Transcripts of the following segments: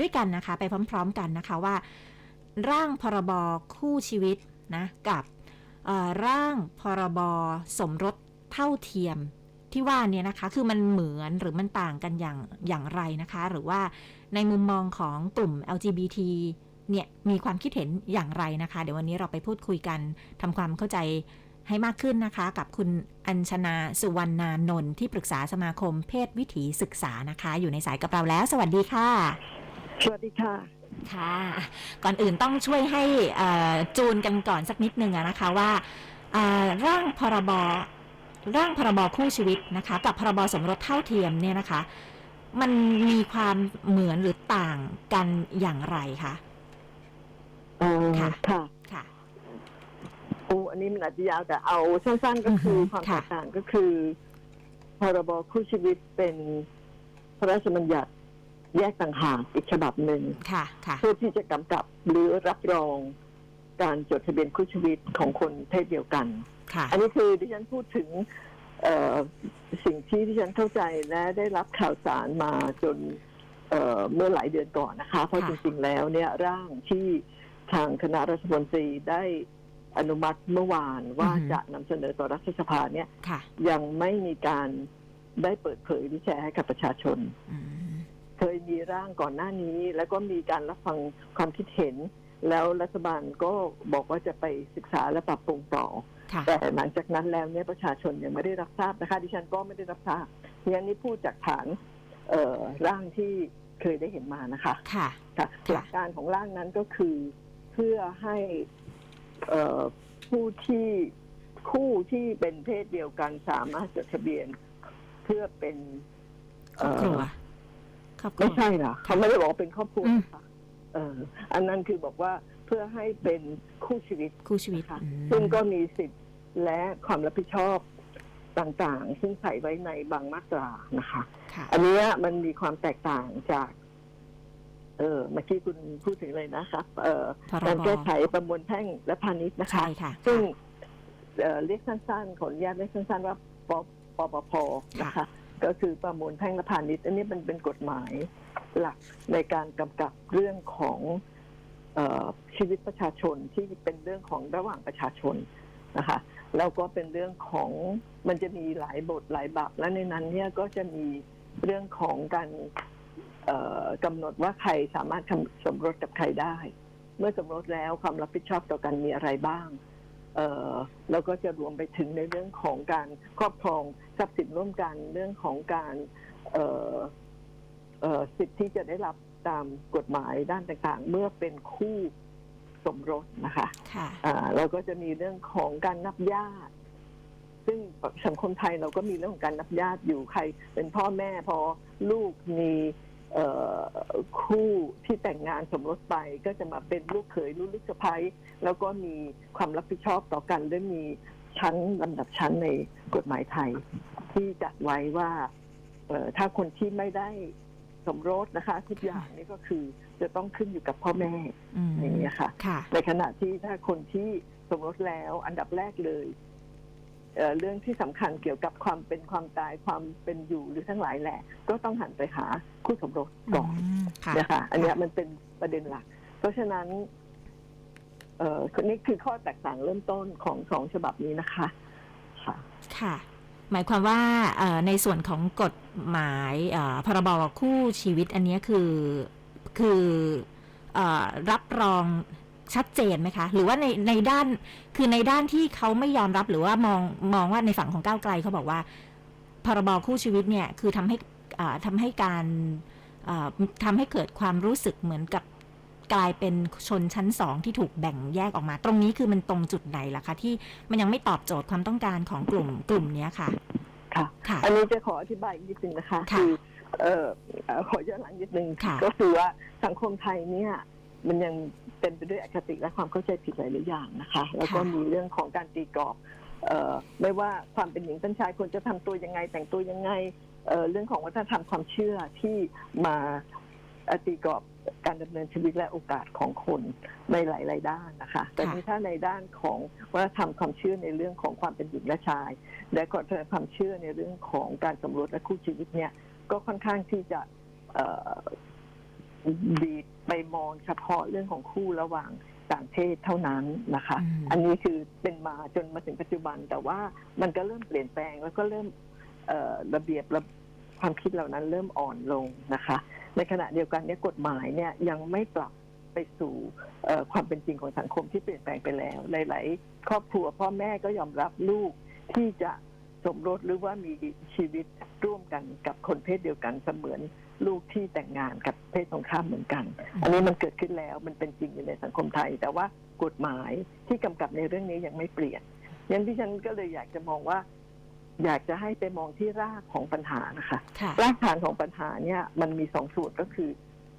ด้วยกันนะคะ ไปพร้อมๆกันนะคะว่า ร่างพรบคู่ชีวิตนะกับร่างพรบสมรสเท่าเทียมที่ว่าเนี่ยนะคะคือมันเหมือนหรือมันต่างกันอย่างอย่างไรนะคะ หรือว่าในมุมมองของกลุ่ม LGBT เนี่ยมีความคิดเห็นอย่างไรนะคะ เดี๋ยววันนี้เราไปพูดคุยกันทำความเข้าใจให้มากขึ้นนะคะ กับคุณอัญชนาสุวรรณานนท์ที่ปรึกษาสมาคมเพศวิถีศึกษานะคะ อยู่ในสายกับเราแล้ว สวัสดีค่ะ สวัสดีค่ะ ค่ะ ก่อนอื่นต้องช่วยให้เอ่อจูนกันก่อนสักนิดนึงอะนะคะว่าเอ่อร่างพรบร่างพรบคู่ชีวิตนะคะ กับพรบสมรสเท่าเทียมเนี่ยนะคะ มันมีความเหมือนหรือต่างกันอย่างไรคะเออค่ะค่ะค่ะโอ้อันนี้มันอาจจะยาวแต่เอาสั้นๆก็คืออฮึความค่ะแตกต่างก็คือ พรบคู่ชีวิตเป็นพระราชบัญญัติ แยกต่างหากอีกฉบับหนึ่งค่ะค่ะ เพื่อที่จะกำกับหรือรับรองการจดทะเบียนคู่ชีวิตของคนเพศเดียวกัน ค่ะ อันนี้คือที่ฉันพูดถึงเอ่อสิ่งที่ที่ฉันเข้าใจและได้รับข่าวสารมาจนเอ่อเมื่อหลายเดือนก่อนนะคะ เพราะค่ะจริงๆแล้วเนี่ยร่างที่ทางคณะรัฐมนตรีได้อนุมัติเมื่อวานว่าจะนำเสนอต่อรัฐสภาเนี่ยค่ะยังไม่มีการได้เปิดเผยหรือแชร์ให้กับประชาชน อืมเค ยมีร่างก่อนหน้านี้ แล้วก็มีการรับฟังความคิดเห็น แล้วรัฐบาลก็บอกว่าจะไปศึกษาและปรับปรุงต่อค่ะแต่หลังจากนั้นแล้วเนี่ยประชาชนยังไม่ได้รับทราบนะคะดิฉันก็ไม่ได้รับทราบดิฉันนี่พูดจากฐานเอ่อร่างที่เคยได้เห็นมานะคะค่ะค่ะหลักการของร่างนั้นก็คือเพื่อให้เอ่อผู้ที่คู่ที่เป็นเพศเดียวกันสามารถจดทะเบียนเพื่อเป็นครอบครัว ครอบครัไม่วใช่เหรอเขาไม่ได้บอกว่าเป็นครอบครัวอืม นะคะเออ อันนั้นคือบอกว่าเพื่อให้เป็นคู่ชีวิต คู่ชีวิตค่ะ อืมซึ่งก็มีสิทธิ์และความรับผิดชอบต่างๆ ซึ่งใส่ไว้ในบางมาตรานะคะ ค่ะอันเนี้ยมันมีความแตกต่างจาก เออเมื่อกี้คุณพูดถึงเลยนะครับ เอ่อพรการบแก้ไขประมวลแพ่งและพาณิชย์นะคะ ใช่ค่ะ ซึ่งเอ่อเรียกสั้นๆ ขออนุญาตเรียกสั้นๆว่าปปปพนะคะ ก็คือประมวลแพ่งและพาณิชย์ อันนี้มันเป็นกฎหมายหลักในการกำกับเรื่องของออชีวิตประชาชนที่เป็นเรื่องของระหว่างประชาชนนะคะแล้วก็เป็นเรื่องของมันจะมีหลายบทหลายบับและในนั้นเนี่ยก็จะมีเรื่องของการกำหนดว่าใครสามารถทำสมรสกับใครได้ เมื่อสมรสแล้วความรับผิดชอบต่อกันมีอะไรบ้าง แล้วก็จะรวมไปถึงในเรื่องของการครอบครองทรัพย์สินร่วมกันเรื่องของการเอ่อเอ่อสิทธิที่จะได้รับตามกฎหมายด้านต่างๆ เมื่อเป็นคู่สมรสนะคะค่ะอ่าแล้วก็จะมีเรื่องของการนับญาติ ซึ่งสังคมไทยเราก็มีเรื่องของการนับญาติอยู่ใคร เป็นพ่อแม่พอลูกมีเอ่อ คู่ที่แต่งงานสมรสไปก็จะมาเป็นลูกเขยลูกลูกสะใภ้แล้วก็มีความรับผิดชอบต่อกันและมีชั้นลำดับชั้นในกฎหมายไทย ที่จัดไว้ว่าถ้าคนที่ไม่ได้สมรสนะคะทุกอย่างนี่ก็คือจะต้องขึ้นอยู่กับพ่อแม่อย่างนี้ค่ะในขณะที่ถ้าคนที่สมรสแล้วอันดับแรกเลย เอ่อเรื่องที่สำคัญเกี่ยวกับความเป็นความตายความเป็นอยู่หรือทั้งหลายแหละก็ต้องหันไปหาคู่สมรสก่อนมค่ะนะคะอันเนี้ยมันเป็นประเด็นหลัก เพราะฉะนั้น เอ่อนี่คือข้อแตกต่างเริ่มต้นของสองฉบับนี้นะคะค่ะ ค่ะ หมายความว่าเอ่อในส่วนของกฎหมายเอ่อพรบคู่ชีวิตอันเนี้ยคือคือเอ่อรับรอง ชัดเจนไหมคะ หรือว่าในในด้านคือในด้านที่เขาไม่ยอมรับหรือว่ามองมองว่าในฝั่งของก้าวไกลเขาบอกว่า พรบคู่ชีวิตเนี่ยคือทำให้อ่าทำให้การอ่าทำให้เกิดความรู้สึกเหมือนกับกลายเป็นชนชั้นสองที่ถูกแบ่งแยกออกมา ตรงนี้คือมันตรงจุดไหนล่ะคะที่มันยังไม่ตอบโจทย์ความต้องการของกลุ่มกลุ่มเนี้ยค่ะ ค่ะค่ะอันนี้จะขออธิบายอีกนิดนึงนะคะค่ะเอ่อเอ่อขอย้อนหลังนิดนึงค่ะก็คือว่าสังคมไทยเนี่ย มันยังเต็มไปด้วยอคติและความเข้าใจผิดหลายๆอย่างนะคะ แล้วก็มีเรื่องของการตีกรอบเอ่อไม่ว่าความเป็นหญิงเป็นชายควรจะทำตัวยังไง แต่งตัวยังไงเอ่อเรื่องของวัฒนธรรมความเชื่อที่มาเอ่อตีกรอบการดำเนินชีวิตและโอกาสของคนในหลาย ๆ ด้านนะคะ แต่นี่ถ้าในด้านของวัฒนธรรมความเชื่อในเรื่องของความเป็นหญิงและชาย และก็ความเชื่อในเรื่องของการสมรสและคู่ชีวิตเนี่ย ก็ค่อนข้างที่จะเอ่อ ดีดไปมองเฉพาะเรื่องของคู่ระหว่างต่างเพศเท่านั้นนะคะอืมอันนี้คือเป็นมาจนมาถึงปัจจุบัน แต่ว่ามันก็เริ่มเปลี่ยนแปลงแล้วก็เริ่มเอ่อระเบียบระความคิดเหล่านั้นเริ่มอ่อนลงนะคะ ในขณะเดียวกันเนี่ยกฎหมายเนี่ยยังไม่ปรับไปสู่เอ่อความเป็นจริงของสังคมที่เปลี่ยนแปลงไปแล้ว หลาย ๆ ครอบครัวพ่อแม่ก็ยอมรับลูกที่จะ สมรสหรือว่ามีชีวิตร่วมกันกับคนเพศเดียวกันเสมือนลูกที่แต่งงานกับเพศตรงข้ามเหมือนกัน อันนี้มันเกิดขึ้นแล้วมันเป็นจริงอยู่ในสังคมไทย แต่ว่ากฎหมายที่กำกับในเรื่องนี้ยังไม่เปลี่ยนงั้นที่ฉันก็เลยอยากจะมองว่า อยากจะให้ไปมองที่รากของปัญหานะคะค่ะรากฐานของปัญหาเนี่ยมันมีสองส่วนก็คือ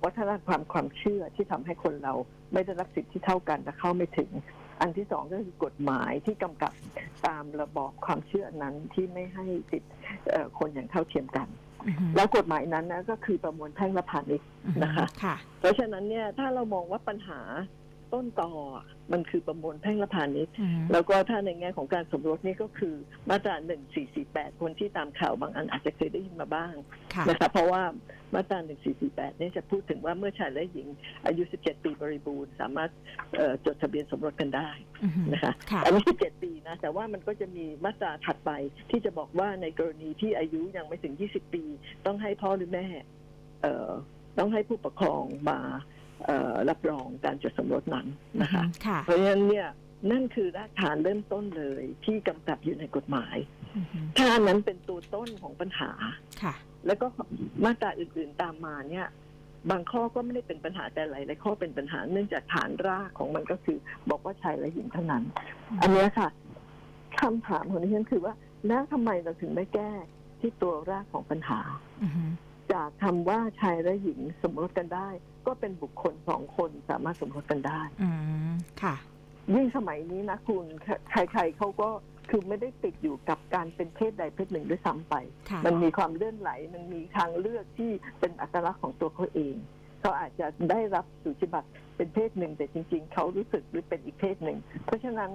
วัฒนธรรมความเชื่อที่ทำให้คนเราไม่ได้รับสิทธิที่เท่ากันและเข้าไม่ถึง อันที่สองก็คือกฎหมายที่กำกับตามระบอบความเชื่อนั้นที่ไม่ให้สิทธิเอ่อคนอย่างเท่าเทียมกันอือฮึแล้วกฎหมายนั้นนะก็คือประมวลแพ่งและพาณิชย์อือฮึนะคะค่ะเพราะฉะนั้นเนี่ยถ้าเรามองว่าปัญหาต้นตอมันคือประมวลแพ่งและพาณิชย์อือฮึแล้วก็ถ้าในแง่ของการสมรสนี่ก็คือมาตราหนึ่งสี่สี่แปดคนที่ตามข่าวบางอันอาจจะเคยได้ยินมาบ้างค่ะนะคะเพราะว่า มาตราหนึ่งสี่สี่แปดนี่ยจะพูดถึงว่าเมื่อชายและหญิงอายุสิบเจ็ดปีบริบูรณ์ สามารถเอ่อจดทะเบียนสมรสกันได้อือฮึนะคะค่ะอันนี้สิบเจ็ดปีนะ แต่ว่ามันก็จะมีมาตราถัดไปที่จะบอกว่าในกรณีที่อายุยังไม่ถึงยี่สิบปี ต้องให้พ่อหรือแม่เอ่อต้องให้ผู้ปกครองมาเอ่อรับรองการจดสมรสนั้นนะคะค่ะเพราะฉะนั้นเนี่ยนั่นคือรากฐานเริ่มต้นเลยที่กำกับอยู่ในกฎหมายอือฮึ ถ้าอันนั้นเป็นตัวต้นของปัญหาค่ะ แล้วก็มาตราอื่นๆตามมาเนี่ย บางข้อก็ไม่ได้เป็นปัญหาแต่หลายๆข้อเป็นปัญหาเนื่องจากฐานรากของมันก็คือบอกว่าชายและหญิงเท่านั้น อันเนี้ยค่ะคำถามของดิฉันคือว่าแล้วทำไมเราถึงไม่แก้ที่ตัวรากของปัญหาอือฮึจากคำว่าชายและหญิงสมรสกันได้ ก็เป็นบุคคลสองคนสามารถสมรสกันได้ อืมค่ะ ยิ่งสมัยนี้นะคุณใครๆเขาก็ คือไม่ได้ติดอยู่กับการเป็นเพศใดเพศหนึ่งด้วยซ้ำไป ค่ะ มันมีความเลื่อนไหล มันมีทางเลือกที่เป็นอัตลักษณ์ของตัวเขาเอง เขาอาจจะได้รับสุจิบัตรเป็นเพศหนึ่ง แต่จริง ๆ เขารู้สึกหรือเป็นอีกเพศหนึ่ง เพราะฉะนั้น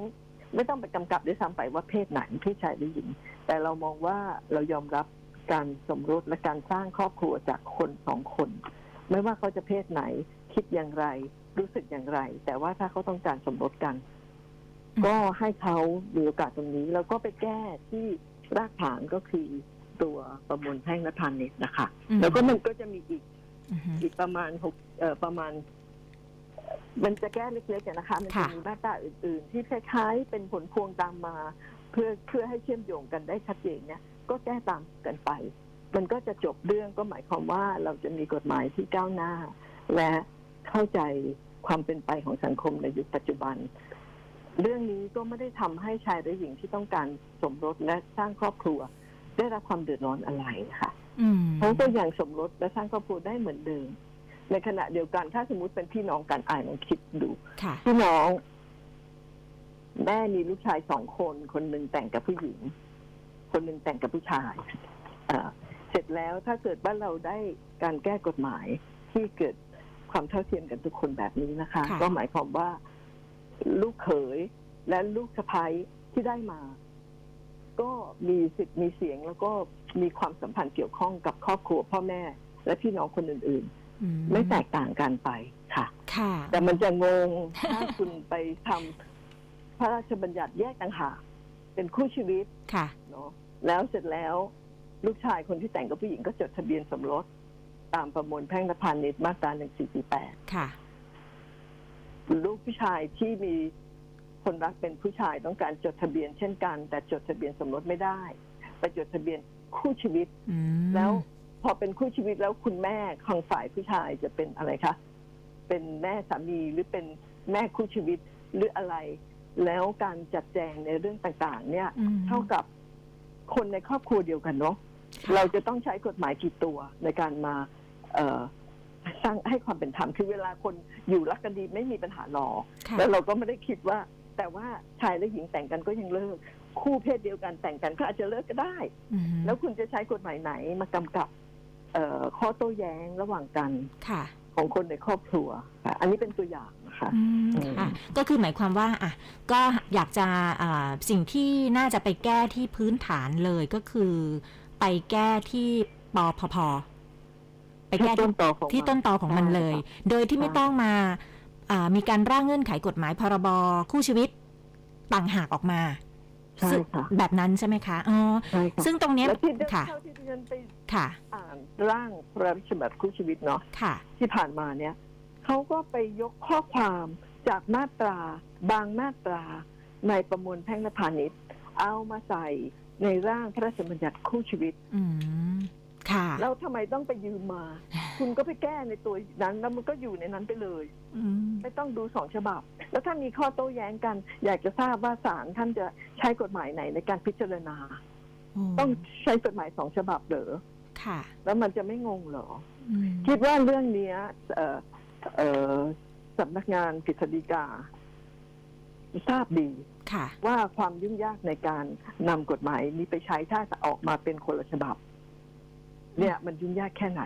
ไม่ต้องไปกำกับด้วยซ้ำไปว่าเพศไหนเพศชายหรือหญิง แต่เรามองว่าเรายอมรับการสมรสและการสร้างครอบครัวจากคนสองคน ไม่ว่าเขาจะเพศไหน คิดอย่างไร รู้สึกอย่างไร แต่ว่าถ้าเขาต้องการสมรสกันอืม ก็ให้เขามีโอกาสตรงนี้ แล้วก็ไปแก้ที่รากฐานก็คือตัวประมวลแพ่งและพาณิชย์นะคะอืมแล้วก็มันก็จะมีอีกอือฮึอีกประมาณหกเอ่อประมาณ มันจะแก้เล็กๆอะนะคะ มันจะค่ะมีมาตราอื่น ๆ ที่คล้ายๆ เป็นผลพวงตามมา เพื่อเพื่อให้เชื่อมโยงกันได้ชัดเจนเนี่ยก็แก้ตามกันไป มันก็จะจบเรื่องก็หมายความว่าเราจะมีกฎหมายที่ก้าวหน้า และเข้าใจความเป็นไปของสังคมในยุคปัจจุบัน เรื่องนี้ก็ไม่ได้ทำให้ชายและหญิงที่ต้องการสมรสและสร้างครอบครัว ได้รับความเดือดร้อนอะไรค่ะอืมเขาก็ยังสมรสและสร้างครอบครัวได้เหมือนเดิม ในขณะเดียวกันถ้าสมมติเป็นพี่น้องกันอายลองคิดดูค่ะพี่น้อง แม่มีลูกชายสองคน คนหนึ่งแต่งกับผู้หญิง คนหนึ่งแต่งกับผู้ชายอ่าเสร็จแล้วถ้าเกิดว่าเราได้การแก้กฎหมายที่เกิดความเท่าเทียมกันทุกคนแบบนี้นะคะค่ะก็หมายความว่า ลูกเขยและลูกสะใภ้ที่ได้มา ก็มีสิทธิ์มีเสียงแล้วก็มีความสัมพันธ์เกี่ยวข้องกับครอบครัวพ่อแม่ และพี่น้องคนอื่นอืๆไม่แตกต่างกันไปค่ะค่ะ แต่มันจะงงถ้าคุณไปทำพระราชบัญญัติแยกต่างหากเป็นคู่ชีวิตค่ะเนาะแล้วเสร็จแล้วลูกชายคนที่แต่งกับผู้หญิงก็จดทะเบียนสมรส ตามประมวลแพ่งและพาณิชย์มาตราหนึ่งสี่สี่แปดค่ะ ลูกผู้ชายที่มีคนรักเป็นผู้ชายต้องการจดทะเบียนเช่นกัน แต่จดทะเบียนสมรสไม่ได้ ไปจดทะเบียนคู่ชีวิต อืมแล้วพอเป็นคู่ชีวิตแล้วคุณแม่ของฝ่ายผู้ชายจะเป็นอะไรคะ เป็นแม่สามีหรือเป็นแม่คู่ชีวิตหรืออะไร แล้วการจัดแจงในเรื่องต่างๆ เนี่ย อืม เท่ากับคนในครอบครัวเดียวกันเนาะ ค่ะ เราจะต้องใช้กฎหมายกี่ตัวในการมา เอ่อ สร้างให้ความเป็นธรรมคือเวลาคนอยู่รักกันดีไม่มีปัญหาหรอกค่ะ แล้วเราก็ไม่ได้คิดว่า แต่ว่าชายและหญิงแต่งกันก็ยังเลิก คู่เพศเดียวกันแต่งกันก็อาจจะเลิกก็ได้ อืมแล้วคุณจะใช้กฎหมายไหนมากำกับเอ่อข้อโต้แย้งระหว่างกันค่ะของคนในครอบครัวค่ะอันนี้เป็นตัวอย่างนะคะ อืมอืมค่ะ ก็คือหมายความว่าอะก็อยากจะอ่าสิ่งที่น่าจะไปแก้ที่พื้นฐานเลยก็คือ ไปแก้ที่ปพพ ไปแก้ที่ต้ที่นตอของที่มัต้นตอของมันเลยใช่โดยที่ไม่ใช่ต้องมาอ่ามีการร่างเงื่อนไขกฎหมายพรบคู่ชีวิตต่างหากออกมาใช่ซึ่งค่ะแบบนั้นใช่ไหมคะอ๋อใช่ค่ะซึ่งตรงเนี้ยแล้วที่เดินค่ะเท่าที่ดิฉันไปค่ะอ่านร่างพระราชบัญญัติคู่ชีวิตเนาะค่ะ ที่ผ่านมาเนี่ยเขาก็ไปยกข้อความจากมาตราบางมาตราในประมวลแพ่งและพาณิชย์ เอามาใส่ในร่างพระราชบัญญัติคู่ชีวิตอืม ค่ะ แล้วทำไมต้องไปยืมมา คุณก็ไปแก้ในตัวนั้น แล้วมันก็อยู่ในนั้นไปเลย อืม ไม่ต้องดูสองฉบับ แล้วถ้ามีข้อโต้แย้งกัน อยากจะทราบว่าศาลท่านจะใช้กฎหมายไหนในการพิจารณา ต้องใช้กฎหมายสองฉบับเหรอค่ะแล้วมันจะไม่งงเหรอ อืมคิดว่าเรื่องเนี้ยเอ่อเอ่อสำนักงานกฤษฎีกา ทราบดีค่ะ ว่าความยุ่งยากในการนำกฎหมายนี้ไปใช้ถ้าจะออกมาเป็นคนละฉบับ เนี่ยมันยุ่งยากแค่ไหน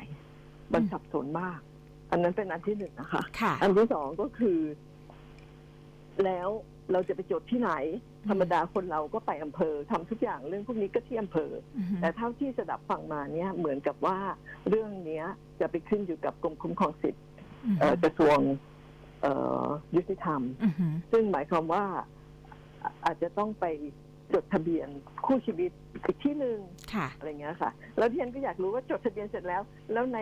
มันอืมสับสนมาก อันนั้นเป็นอันที่หนึ่งนะคะ ค่ะ อันที่สองก็คือ แล้วเราจะไปจดที่ไหน ธรรมดาคนเราก็ไปอำเภอทำทุกอย่างเรื่องพวกนี้ก็ที่อำเภออืมแต่เท่าที่สดับฟังมาเนี่ย เหมือนกับว่าเรื่องเนี้ย จะไปขึ้นอยู่กับกรมคุ้มครองสิทธิ์เอ่อกระทรวงเอ่อยุติธรรมอือหือซึ่งหมายความว่าอะอาจจะต้องไป จดทะเบียนคู่ชีวิตอีกที่หนึ่งค่ะ อะไรเงี้ยค่ะ แล้วดิฉันก็อยากรู้ว่าจดทะเบียนเสร็จแล้ว แล้วใน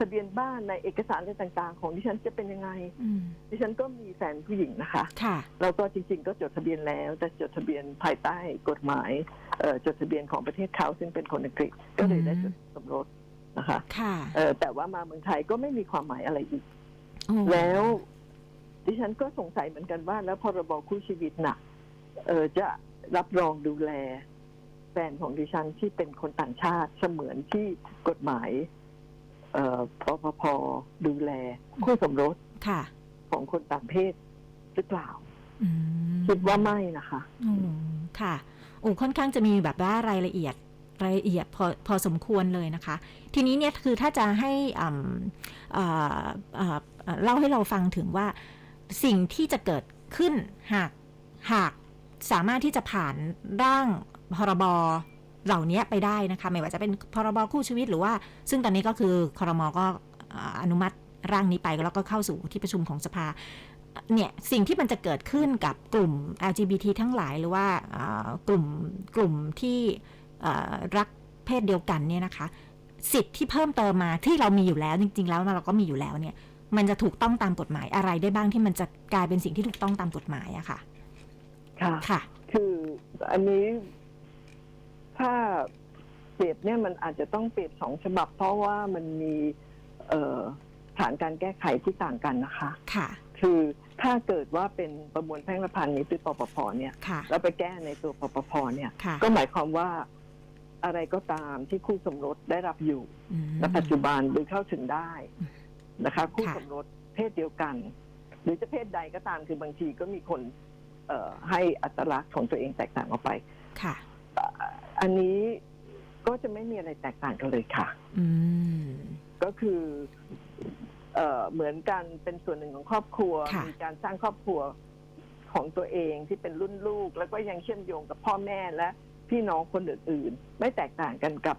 ทะเบียนบ้านในเอกสารอะไรต่างๆ ของดิฉันจะเป็นยังไงอืมดิฉันก็มีแฟนผู้หญิงนะคะ ค่ะ แล้วก็จริงๆ ก็จดทะเบียนแล้ว แต่จดทะเบียนภายใต้กฎหมายเอ่อจดทะเบียนของประเทศเขาซึ่งเป็นคนอังกฤษก็เลยได้จดสมรสนะคะค่ะเอ่อแต่ว่ามาเมืองไทยก็ไม่มีความหมายอะไรอีก โอ้แล้วดิฉันก็สงสัยเหมือนกันว่า แล้วพรบคู่ชีวิตน่ะเออจะ รับรองดูแล แฟนของดิฉันที่เป็นคนต่างชาติเสมือนที่กฎหมาย เอ่อปปพดูแล คู่สมรสค่ะของคนต่างเพศหรือเปล่า อืมคิดว่าไม่นะคะ อืมค่ะโอ้ค่อนข้างจะมีแบบว่ารายละเอียดรายละเอียดพอพอสมควรเลยนะคะ ทีนี้เนี่ยคือถ้าจะให้อ่ำเอ่อเอ่อเอ่อเล่าให้เราฟังถึงว่าสิ่งที่จะเกิดขึ้นหากหาก สามารถที่จะผ่านร่างพรบเหล่านี้ไปได้นะคะ ไม่ว่าจะเป็นพรบคู่ชีวิตหรือว่า ซึ่งตอนนี้ก็คือคอรมอก็อนุมัติร่างนี้ไปแล้วก็เข้าสู่ที่ประชุมของสภาเนี่ยสิ่งที่มันจะเกิดขึ้นกับกลุ่ม LGBT ทั้งหลายหรือว่ากลุ่มกลุ่มที่รักเพศเดียวกันเนี่ยนะคะ สิทธิ์ที่เพิ่มเติมมาที่เรามีอยู่แล้วจริง ๆ แล้วเราก็มีอยู่แล้วเนี่ย มันจะถูกต้องตามกฎหมายอะไรได้บ้างที่มันจะกลายเป็นสิ่งที่ถูกต้องตามกฎหมายอะค่ะ ค่ะ ค่ะ คืออันนี้ถ้าเปรียบเนี่ยมันอาจจะต้องเปรียบสองฉบับ เพราะว่ามันมีเอ่อฐานการแก้ไขที่ต่างกันนะคะ ค่ะ คือถ้าเกิดว่าเป็นประมวลแพ่งและพาณิชย์หรือปปพเนี่ยค่ะ แล้วไปแก้ในตัวปปพเนี่ย ค่ะก็หมายความว่าอะไรก็ตามที่คู่สมรสได้รับอยู่อืม ณปัจจุบันหรือเข้าถึงได้นะคะ คู่ค่ะ สมรสเพศเดียวกัน หรือจะเพศใดก็ตามคือบางทีก็มีคน เอ่อให้อัตลักษณ์ของตัวเองแตกต่างออกไปค่ะ อันนี้ก็จะไม่มีอะไรแตกต่างกันเลยค่ะ อืม ก็คือเอ่อเหมือนกันเป็นส่วนหนึ่งของครอบครัว ค่ะ มีการสร้างครอบครัวของตัวเองที่เป็นรุ่นลูก แล้วก็ยังเชื่อมโยงกับพ่อแม่และพี่น้องคนอื่นๆ ไม่แตกต่างกันกับ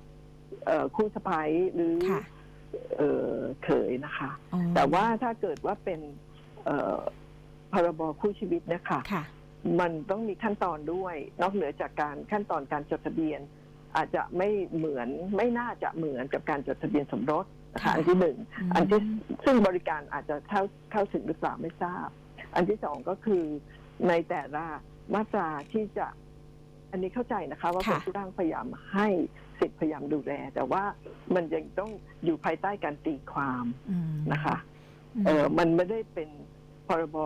เอ่อคู่สะใภ้หรือ ค่ะเอ่อเขยนะคะ อ๋อแต่ว่าถ้าเกิดว่าเป็นเอ่อพรบคู่ชีวิตเนะคะ ค่ะ มันต้องมีขั้นตอนด้วย นอกเหนือจากการขั้นตอนการจดทะเบียน อาจจะไม่เหมือนไม่น่าจะเหมือนกับการจดทะเบียนสมรสนะคะค่ะอันที่หนึ่งมอันที่ซึ่งบริการอาจจะเข้าเข้าถึงหรือเปล่าไม่ทราบ อันที่สองก็คือในแต่ละมาตราที่จะ อันนี้เข้าใจนะคะ ว่าคนที่ร่างพยายามให้สิทธิ์พยายามดูแล แต่ว่ามันยังต้องอยู่ภายใต้การตีความอืมนะคะมเออมันไม่ได้เป็นพรบ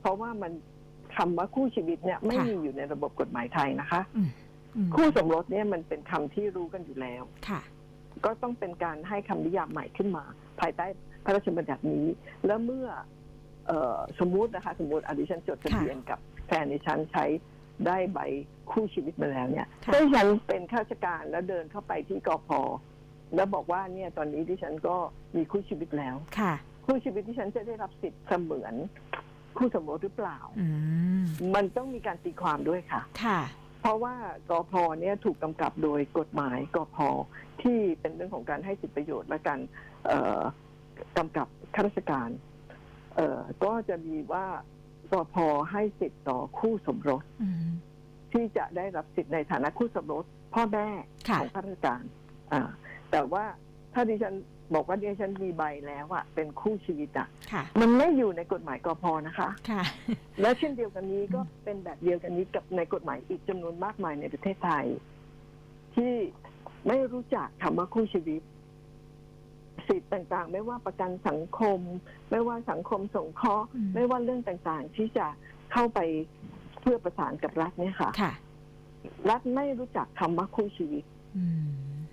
เพราะว่ามัน คำว่าคู่ชีวิตเนี่ยไม่ค่ะมีอยู่ในระบบกฎหมายไทยนะคะอืมคู่สมรสเนี่ยมันเป็นคำที่รู้กันอยู่แล้วค่ะ ก็ต้องเป็นการให้คำนิยามใหม่ขึ้นมา ภายใต้พระราชบัญญัตินี้ แล้วเมื่อเออสมมุตินะคะ สมมติอดิฉันจดทะเบียนกับแฟนดิฉันใช้ได้ใบคู่ชีวิตมาแล้วเนี่ยค่ะถ้าดิฉันเป็นข้าราชการแล้วเดินเข้าไปที่กพแล้วบอกว่าเนี่ยตอนนี้ดิฉันก็มีคู่ชีวิตแล้วค่ะ คู่ชีวิตที่ฉันจะได้รับสิทธิ์เสมือน คู่สมรสหรือเปล่าอืมมันต้องมีการตีความด้วยค่ะ ค่ะ เพเพราะว่ากพเนี่ยถูกกำกับโดยกฎหมายกพที่เป็นเรื่องของการให้สิทธิประโยชน์และการเอ่อกำกับข้าราชการเอ่อก็จะมีว่ากพให้สิทธิ์ต่อคู่สมรสอืมที่จะได้รับสิทธิ์ในฐานะคู่สมรสพ่อแม่ค่ะของข้าราชการอ่าแต่ว่าถ้าดิฉัน บอกว่าดิฉันมีใบแล้วอะเป็นคู่ชีวิตอะค่ะ มันไม่อยู่ในกฎหมายกพนะคะ ค่ะ และเช่นเดียวกันนี้ก็เป็นแบบเดียวกันนี้กับในกฎหมายอีกจำนวนมากมายในประเทศไทย ที่ไม่รู้จักคำว่าคู่ชีวิต สิทธิ์ต่างๆ ไม่ว่าประกันสังคม ไม่ว่าสังคมสงเคราะห์อืมไม่ว่าเรื่องต่างๆ ที่จะเข้าไปเพื่อประสานกับรัฐเนี่ยค่ะ ค่ะ รัฐไม่รู้จักคำว่าคู่ชีวิตอืม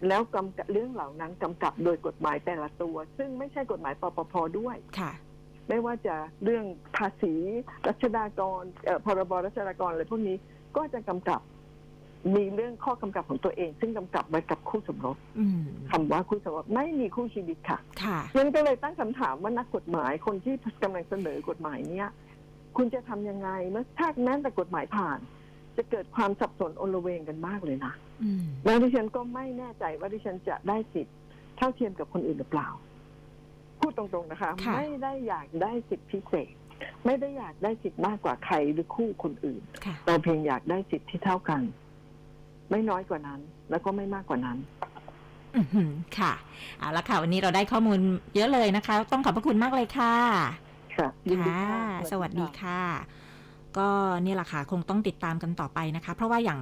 แล้วกำกับเรื่องเหล่านั้นกำกับโดยกฎหมายแต่ละตัว ซึ่งไม่ใช่กฎหมายปปพด้วยค่ะ ไม่ว่าจะเรื่องภาษีรัชดากรเอ่อพรบรัชดากรอะไรพวกนี้ก็จะกำกับมีเรื่องข้อกำกับของตัวเอง ซึ่งกำกับไว้กับคู่สมรสอืมคำว่าคู่สมรสไม่มีคู่ชีวิตค่ะค่ะยังก็เลยตั้งคำถามว่านักกฎหมายคนที่กำลังเสนอกฎหมายเนี้ยคุณจะทำยังไงเมื่อถ้าแม้แต่กฎหมายผ่าน จะเกิดความสับสนโอลเวงกันมากเลยนะอืมแล้วดิฉันก็ไม่แน่ใจว่าดิฉันจะได้สิทธิ์เท่าเทียมกับคนอื่นหรือเปล่า พูดตรงๆนะคะ ค่ะ ไม่ได้อยากได้สิทธิพิเศษ ไม่ได้อยากได้สิทธิ์มากกว่าใครหรือคู่คนอื่น ค่ะ เราเพียงอยากได้สิทธิ์ที่เท่ากัน ไม่น้อยกว่านั้น แล้วก็ไม่มากกว่านั้น อือหือค่ะ เอาละค่ะ วันนี้เราได้ข้อมูลเยอะเลยนะคะ ต้องขอบพระคุณมากเลยค่ะ ค่ะยินดีค่ะค่ะสวัสดีค่ะ ก็เนี่ยแหละค่ะคงต้องติดตามกันต่อไปนะคะ เพราะว่าอย่าง